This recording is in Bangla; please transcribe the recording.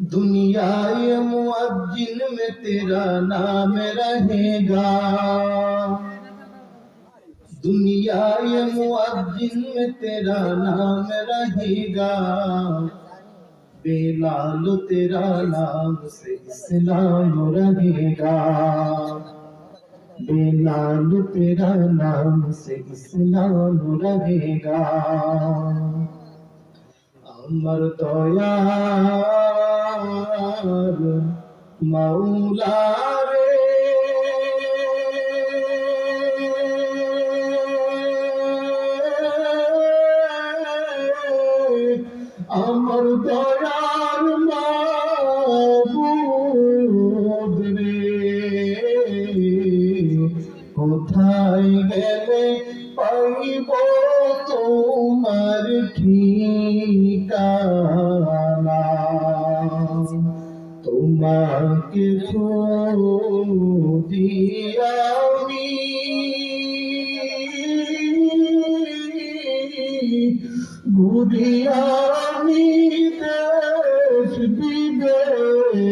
दुनिया ये में तेरा नाम रहेगा। दुनिया ये में तेरा नाम रहेगा। बेलाल तेरा नाम से इस्लाम रहेगा। बेलाल तेरा नाम से इस्लाम रहेगा। अमर दया মাওলা রে আমার দয়ার মাবুদ রে কোথায় গেলে পাইব তোমার ঠিকানা তোমাকে আমি ঘুরিয়ামি দেশ বিদেশে